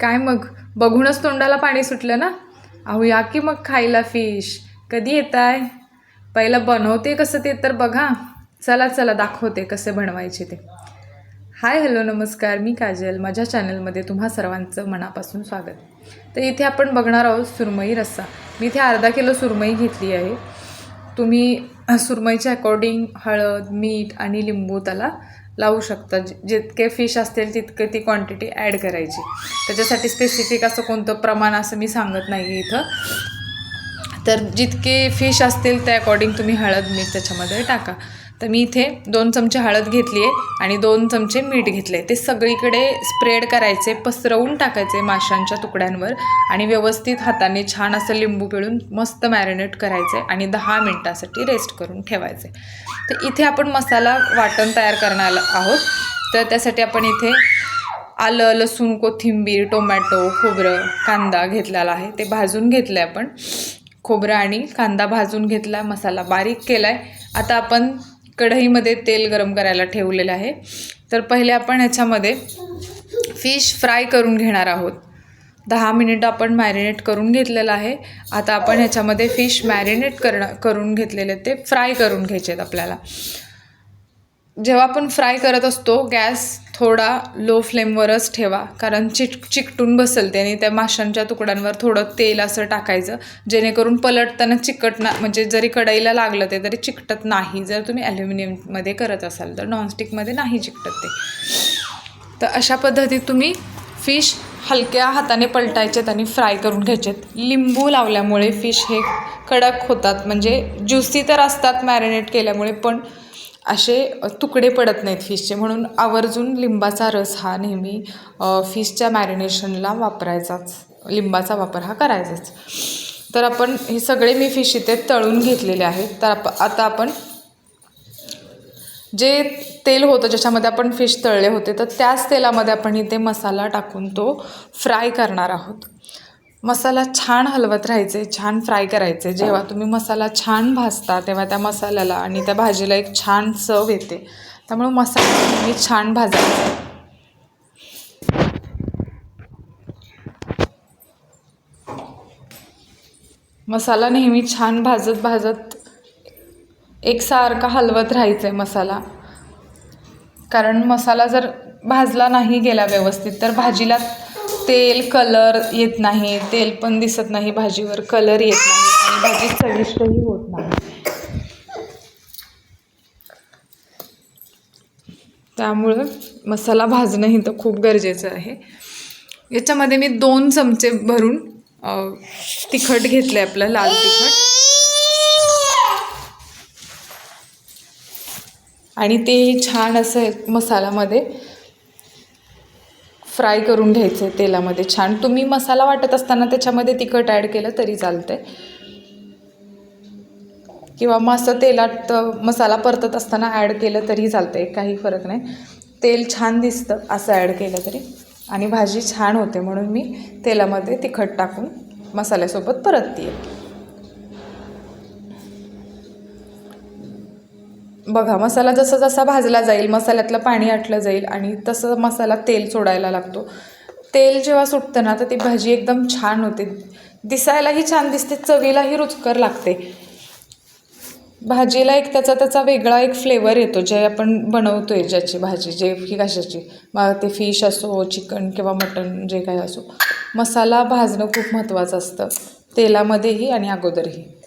काय मग? बघूनच तोंडाला पाणी सुटलं ना? अहो या की मग खायला फिश कधी येत आहे पहिलं बनवते कसं ते तर बघा. चला चला दाखवते कसे बनवायचे ते. हाय हॅलो नमस्कार. मी काजल. माझ्या चॅनलमध्ये तुम्हा सर्वांचं मनापासून स्वागत. तर इथे आपण बघणार आहोत सुरमई रस्सा. मी इथे अर्धा किलो सुरमई घेतली आहे. तुम्ही सुरमईच्या अकॉर्डिंग हळद मीठ आणि लिंबू त्याला लावू शकता जितके फिश असतील तितके ती क्वांटिटी ॲड करायची. त्याच्यासाठी स्पेसिफिक असं कोणतं प्रमाण असं मी सांगत नाही आहे इथं. तर जितके फिश असतील त्या अकॉर्डिंग तुम्ही हळद मीठ त्याच्यामध्ये टाका. तर मी इथे दोन चमचे हळद घेतली आहे आणि दोन चमचे मीठ घेतले ते सगळीकडे स्प्रेड करायचे पसरवून टाकायचे माशांच्या तुकड्यांवर आणि व्यवस्थित हाताने छान असं लिंबू पिळून मस्त मॅरिनेट करायचे आणि दहा मिनटासाठी रेस्ट करून ठेवायचे. तर इथे आपण मसाला वाटण तयार करणार आहोत. तर त्यासाठी आपण इथे आलं लसूण कोथिंबीर टोमॅटो खोबरं कांदा घेतलेला आहे. ते भाजून घेतलं आहे आपण. खोबरं आणि कांदा भाजून घेतला मसाला बारीक केला आहे आता आपण कढईमध्ये तेल गरम करायला ठेवलेलं आहे. तर पहिले आपण ह्याच्यामध्ये फिश फ्राय करून घेणार आहोत. दहा मिनिट आपण मॅरिनेट करून घेतलेलं आहे. आता आपण ह्याच्यामध्ये फिश मॅरिनेट करणं करून घेतलेले ते फ्राय करून घ्यायचे आहेत आपल्याला. जेव्हा आपण फ्राय करत असतो गॅस थोडा लो फ्लेमवरच ठेवा. कारण चिट चिकटून बसेल ते आणि त्या माशांच्या तुकड्यांवर थोडं तेल असं टाकायचं जेणेकरून पलटताना चिकटना म्हणजे जरी कढईला लागलं ते तरी चिकटत नाही. जर तुम्ही ॲल्युमिनियममध्ये करत असाल तर नॉनस्टिकमध्ये नाही चिकटत ते. तर अशा पद्धतीत तुम्ही फिश हलक्या हाताने पलटायचेत आणि फ्राय करून घ्यायचेत. लिंबू लावल्यामुळे फिश हे कडक होतात. म्हणजे ज्युसी तर असतात मॅरिनेट केल्यामुळे पण असे तुकडे पडत नाहीत फिशचे. म्हणून आवर्जून लिंबाचा रस हा नेहमी फिशच्या मॅरिनेशनला वापरायचाच. लिंबाचा वापर हा करायचाच. तर आपण हे सगळे मी फिश इथे तळून घेतलेले आहेत. तर आप आता आपण जे तेल होतं ज्याच्यामध्ये आपण फिश तळले होते तर त्याच तेलामध्ये आपण इथे मसाला टाकून तो फ्राय करणार आहोत. मसाला छान हलवत राहायचे छान फ्राय करायचे. जेव्हा तुम्ही मसाला छान भाजता तेव्हा त्या मसाल्याला आणि त्या भाजीला एक छान चव येते. त्यामुळे मसाला नेहमी छान भाजायचा. मसाला नेहमी छान भाजत भाजत एकसारखा हलवत राहायचं आहे मसाला. कारण मसाला जर भाजला नाही गेला व्यवस्थित तर भाजीला तेल कलर येत नाही तेल पण दिसत नाही भाजीवर कलर येत नाही आणि भाजी चविष्टही होत नाही. त्यामुळं मसाला भाजणं ही तर खूप गरजेचं आहे. याच्यामध्ये मी दोन चमचे भरून तिखट घेतलं आहे आपलं लाल तिखट. आणि ते छान असं मसाल्यामध्ये फ्राय करून घ्यायचं आहे तेलामध्ये छान. तुम्ही मसाला वाटत असताना त्याच्यामध्ये तिखट ॲड केलं तरी चालतंय. किंवा मग असं तेलात मसाला परतत असताना ॲड केलं तरी चालतंय काही फरक नाही. तेल छान दिसतं असं ॲड केलं तरी. आणि भाजी छान होते म्हणून मी तेलामध्ये तिखट टाकून मसाल्यासोबत परतते बघा मसाला जसा जसा भाजला जाईल मसाल्यातलं पाणी आटलं जाईल आणि तसं मसाला तेल सोडायला लागतो. तेल जेव्हा सुटतं ना तर ती भाजी एकदम छान होते. दिसायलाही छान दिसते चवीलाही रुचकर लागते. भाजीला एक त्याचा त्याचा वेगळा एक फ्लेवर येतो जे आपण बनवतो आहे ज्याची भाजी जे की कशाची. मग ते फिश असो चिकन किंवा मटण जे काही असो. मसाला भाजणं खूप महत्त्वाचं असतं. तेलामध्येही आणि अगोदरही.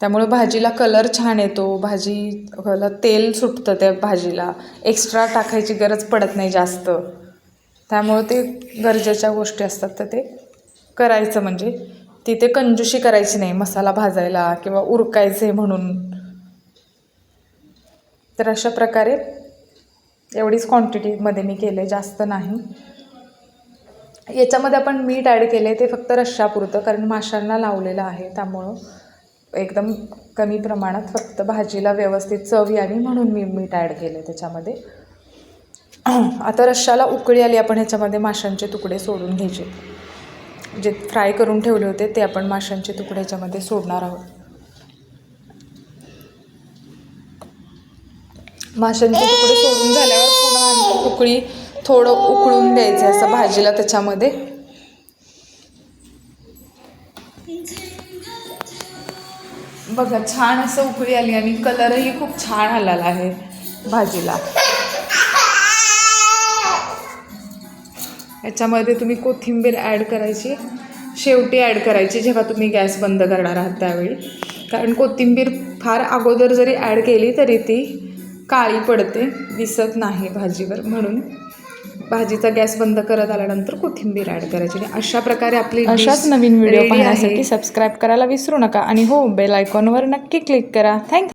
त्यामुळं भाजीला कलर छान येतो. भाजीला तेल सुटतं त्या भाजीला. एक्स्ट्रा टाकायची गरज पडत नाही जास्त. त्यामुळं ते गरजेच्या गोष्टी असतात तर ते करायचं म्हणजे. तिथे कंजूशी करायची नाही मसाला भाजायला किंवा उरकायचे म्हणून. तर अशा प्रकारे एवढीच क्वांटिटीमध्ये मी केले जास्त नाही. याच्यामध्ये आपण मीठ ॲड केले ते फक्त रश्शापुरतं कारण माशांना लावलेलं आहे त्यामुळं. एकदम कमी प्रमाणात फक्त भाजीला व्यवस्थित चव यावी म्हणून मी मीठ ॲड केलं त्याच्यामध्ये. आता रश्शाला उकळी आली आपण ह्याच्यामध्ये माशांचे तुकडे सोडून घ्यायचे. जे फ्राय करून ठेवले होते ते आपण माशांचे तुकडे ह्याच्यामध्ये सोडणार आहोत. माशांचे तुकडे सोडून झाल्यावर पुन्हा उकळी थोडं उकळून द्यायचं असं भाजीला त्याच्यामध्ये. बघा छान असं उकळी आली आणि कलरही खूप छान आलेला आहे भाजीला. याच्यामध्ये तुम्ही कोथिंबीर ॲड करायची शेवटी ॲड करायची जेव्हा तुम्ही गॅस बंद करणार आहात त्यावेळी. कारण कोथिंबीर फार अगोदर जरी ॲड केली तरी ती काळी पडते दिसत नाही भाजीवर. म्हणून भाजीचा गॅस बंद करत आल्यानंतर कोथिंबीर ॲड करायची. आणि अशा प्रकारे आपली अशाच नवीन व्हिडिओ. पाहण्यासाठी सबस्क्राईब करायला विसरू नका. आणि हो बेल आयकॉनवर नक्की क्लिक करा. थँक्यू